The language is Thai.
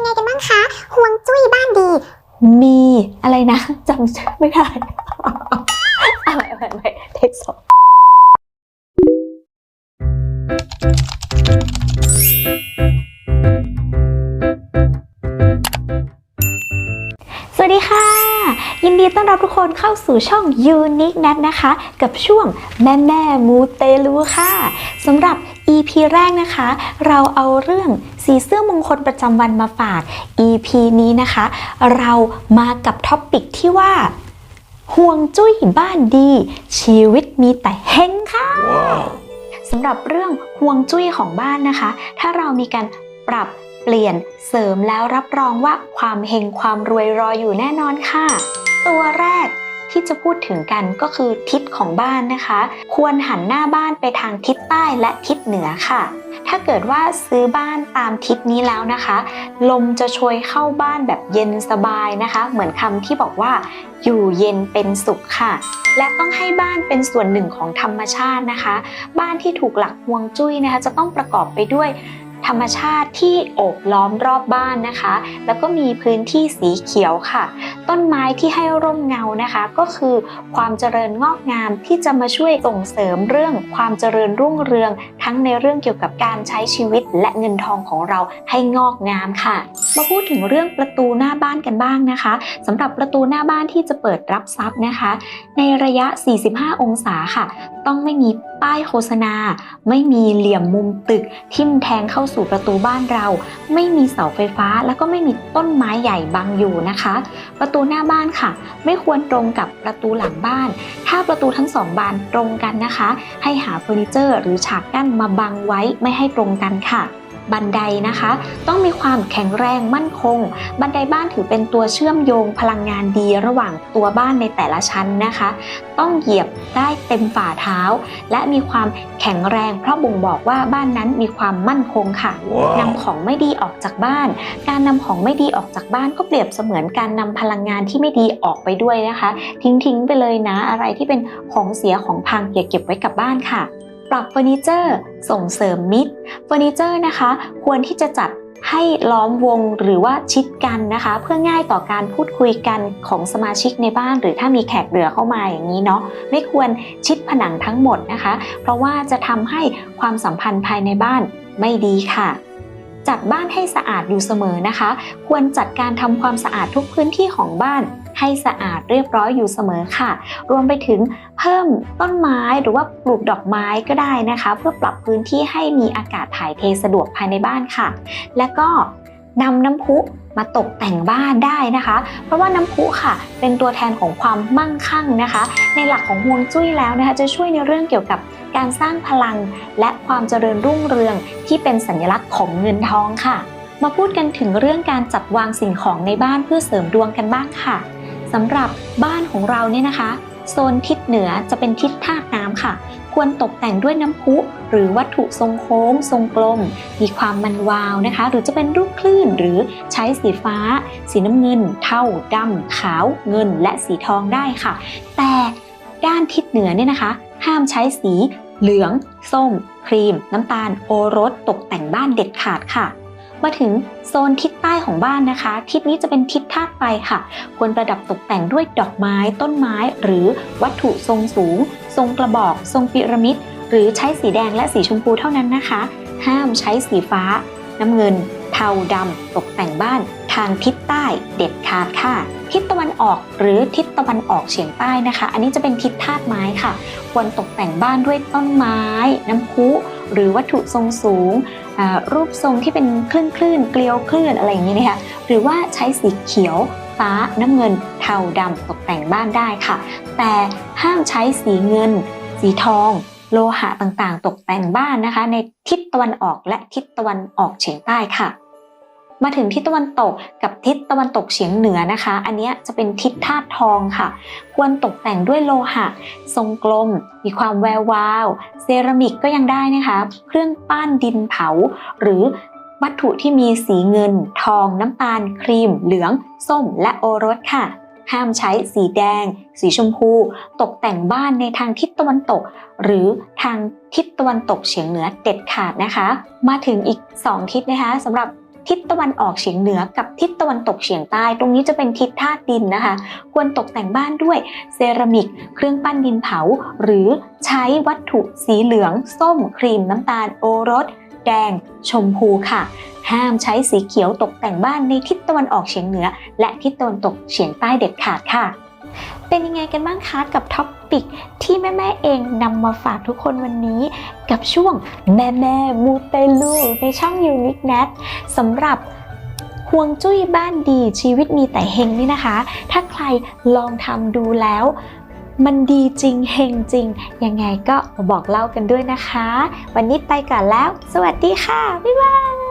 ยังไงกันบ้างคะห่วงจุ้ยบ้านดี มีอะไรนะจำชื่อไม่ได้อะไรอะไรอะไรเทคสองสวัสดีค่ะ ยินดีต้อนรับทุกคนเข้าสู่ช่อง Unique Nat นะคะ กับช่วงแม่แม่มูเตลูค่ะสำหรับ EP แรกนะคะ เราเอาเรื่องสีเสื้อมงคลประจำวันมาฝาก EP นี้นะคะ เรามากับท็อปปิกที่ว่าห่วงจุ้ยบ้านดี ชีวิตมีแต่เฮงค่ะสำหรับเรื่องห่วงจุ้ยของบ้านนะคะ ถ้าเรามีการปรับเปลี่ยนเสริมแล้วรับรองว่าความเฮงความรวยรออยู่แน่นอนค่ะ ตัวแรกที่จะพูดถึงกันก็คือทิศของบ้านนะคะ ควรหันหน้าบ้านไปทางทิศใต้และทิศเหนือค่ะ ถ้าเกิดว่าซื้อบ้านตามทิศนี้แล้วนะคะ ลมจะโชยเข้าบ้านแบบเย็นสบายนะคะ เหมือนคำที่บอกว่า อยู่เย็นเป็นสุขค่ะ และต้องให้บ้านเป็นส่วนหนึ่งของธรรมชาตินะคะ บ้านที่ถูกหลักฮวงจุ้ยนะคะ จะต้องประกอบไปด้วยธรรมชาติที่โอบล้อมรอบบ้านนะคะ แล้วก็มีพื้นที่สีเขียวค่ะ ต้นไม้ที่ให้ร่มเงานะคะ ก็คือความเจริญงอกงามที่จะมาช่วยส่งเสริมเรื่องความเจริญรุ่งเรือง ทั้งในเรื่องเกี่ยวกับการใช้ชีวิตและเงินทองของเราให้งอกงามค่ะ มาพูดถึงเรื่องประตูหน้าบ้านกันบ้างนะคะสำหรับประตูหน้าบ้านที่จะเปิดรับทรัพย์นะคะ ในระยะ 45 องศาค่ะ ต้องไม่มี ป้ายโฆษณา ไม่มีเหลี่ยมมุมตึก ทิ่มแทงเข้าสู่ประตูบ้านเรา ไม่มีเสาไฟฟ้า แล้วก็ไม่มีต้นไม้ใหญ่บังอยู่นะคะ ประตูหน้าบ้านค่ะ ไม่ควรตรงกับประตูหลังบ้าน ถ้าประตูทั้งสองบานตรงกันนะคะ ให้หาเฟอร์นิเจอร์ หรือฉากกั้นมาบังไว้ไม่ให้ตรงกันค่ะ บันไดนะคะ ต้องมีความแข็งแรงมั่นคง บันไดบ้านถือเป็นตัวเชื่อมโยงพลังงานดีระหว่างตัวบ้านในแต่ละชั้นนะคะ ต้องเหยียบได้เต็มฝ่าเท้า และมีความแข็งแรงเพราะบ่งบอกว่าบ้านนั้นมีความมั่นคงค่ะนำของไม่ดีออกจากบ้าน การนำของไม่ดีออกจากบ้านก็เปรียบเสมือนการนำพลังงานที่ไม่ดีออกไปด้วยนะคะ ทิ้งทิ้งๆไปเลยนะอะไรที่เป็นของเสียของพังอย่าเก็บไว้กับบ้านค่ะ ปรับเฟอร์นิเจอร์ ส่งเสริมมิตรเฟอร์นิเจอร์นะคะ ควรที่จะจัดให้ล้อมวงหรือว่าชิดกันนะคะ เพื่อง่ายต่อการพูดคุยกันของสมาชิกในบ้าน หรือถ้ามีแขกเหลือเข้ามาอย่างนี้เนาะไม่ควรชิดผนังทั้งหมดนะคะ เพราะว่าจะทำให้ความสัมพันธ์ภายในบ้านไม่ดีค่ะ จัดบ้านให้สะอาดอยู่เสมอนะคะ ควรจัดการทำความสะอาดทุกพื้นที่ของบ้าน ให้สะอาดเรียบร้อยอยู่เสมอค่ะ รวมไปถึงเพิ่มต้นไม้หรือว่าปลูกดอกไม้ก็ได้นะคะ เพื่อปรับพื้นที่ให้มีอากาศถ่ายเทสะดวกภายในบ้านค่ะ และก็นำน้ำพุมาตกแต่งบ้านได้นะคะ เพราะว่าน้ำพุค่ะ เป็นตัวแทนของความมั่งคั่งนะคะ ในหลักของฮวงจุ้ยแล้วนะคะ จะช่วยในเรื่องเกี่ยวกับการสร้างพลัง และความเจริญรุ่งเรืองที่เป็นสัญลักษณ์ของเงินทองค่ะ มาพูดกันถึงเรื่องการจัดวางสิ่งของในบ้านเพื่อเสริมดวงกันบ้างค่ะ สำหรับบ้านของเราเนี่ยนะคะ โซนทิศเหนือจะเป็นทิศธาตุน้ำค่ะ ควรตกแต่งด้วยน้ำพุหรือวัตถุทรงโค้ง ทรงกลม มีความมันวาวนะคะ หรือจะเป็นรูปคลื่นหรือใช้สีฟ้า สีน้ำเงิน เทาดำขาว เงิน และสีทองได้ค่ะ แต่ด้านทิศเหนือเนี่ยนะคะ ห้ามใช้สีเหลือง ส้ม ครีม น้ำตาล โอรส ตกแต่งบ้านเด็ดขาดค่ะ มาถึงโซนทิศใต้ของบ้านนะคะ ทิศนี้จะเป็นทิศธาตุไฟค่ะ ควรประดับตกแต่งด้วยดอกไม้ ต้นไม้ หรือวัตถุทรงสูง ทรงกระบอก ทรงพีระมิด หรือใช้สีแดงและสีชมพูเท่านั้นนะคะ ห้ามใช้สีฟ้า น้ำเงิน เทาดำตกแต่งบ้าน ทางทิศใต้เด็ดขาดค่ะ ทิศตะวันออกหรือทิศตะวันออกเฉียงใต้นะคะ อันนี้จะเป็นทิศธาตุไม้ค่ะ ควรตกแต่งบ้านด้วยต้นไม้ น้ำพุหรือวัตถุทรงสูง รูปทรงที่เป็นคลื่นคลื่นๆเกลียวคลื่นอะไรอย่างนี้นะคะหรือว่าใช้สีเขียว ฟ้าน้ำเงินเทาดำตกแต่งบ้านได้ค่ะ แต่ห้ามใช้สีเงิน สีทองโลหะต่างๆ ตกแต่งบ้านนะคะ ในทิศตะวันออกและทิศตะวันออกเฉียงใต้ค่ะ มาถึงทิศตะวันตกกับทิศตะวันตกเฉียงเหนือนะคะ อันนี้จะเป็นทิศธาตุทองค่ะ ควรตกแต่งด้วยโลหะ ทรงกลม มีความแวววาว เซรามิกก็ยังได้นะคะ เครื่องปั้นดินเผา หรือวัตถุที่มีสีเงิน ทอง น้ำตาล ครีม เหลือง ส้ม และโอรสค่ะ ห้ามใช้สีแดง สีชมพู ตกแต่งบ้านในทางทิศตะวันตก หรือทางทิศตะวันตกเฉียงเหนือเด็ดขาดนะคะ มาถึงอีก 2 ทิศนะคะสำหรับ ทิศตะวันออกเฉียงเหนือกับทิศตะวันตกเฉียงใต้ ตรงนี้จะเป็นทิศธาตุดินนะคะ ควรตกแต่งบ้านด้วยเซรามิก เครื่องปั้นดินเผา หรือใช้วัตถุสีเหลือง ส้ม ครีม น้ำตาลโอรส แดง ชมพูค่ะ ห้ามใช้สีเขียวตกแต่งบ้านในทิศตะวันออกเฉียงเหนือ และทิศตะวันตกเฉียงใต้เด็ดขาดค่ะเป็นยังไงกันบ้างคะกับท็อปปิก ที่แม่ๆเองนำมาฝากทุกคนวันนี้กับช่วงแม่แม่มูเตลูในช่อง Unique Nat สำหรับห่วงจุ้ยบ้านดีชีวิตมีแต่เฮงนี่นะคะ ถ้าใครลองทำดูแล้วมันดีจริงเฮงจริง ยังไงก็บอกเล่ากันด้วยนะคะ วันนี้ไปก่อนแล้ว สวัสดีค่ะ บ๊ายบาย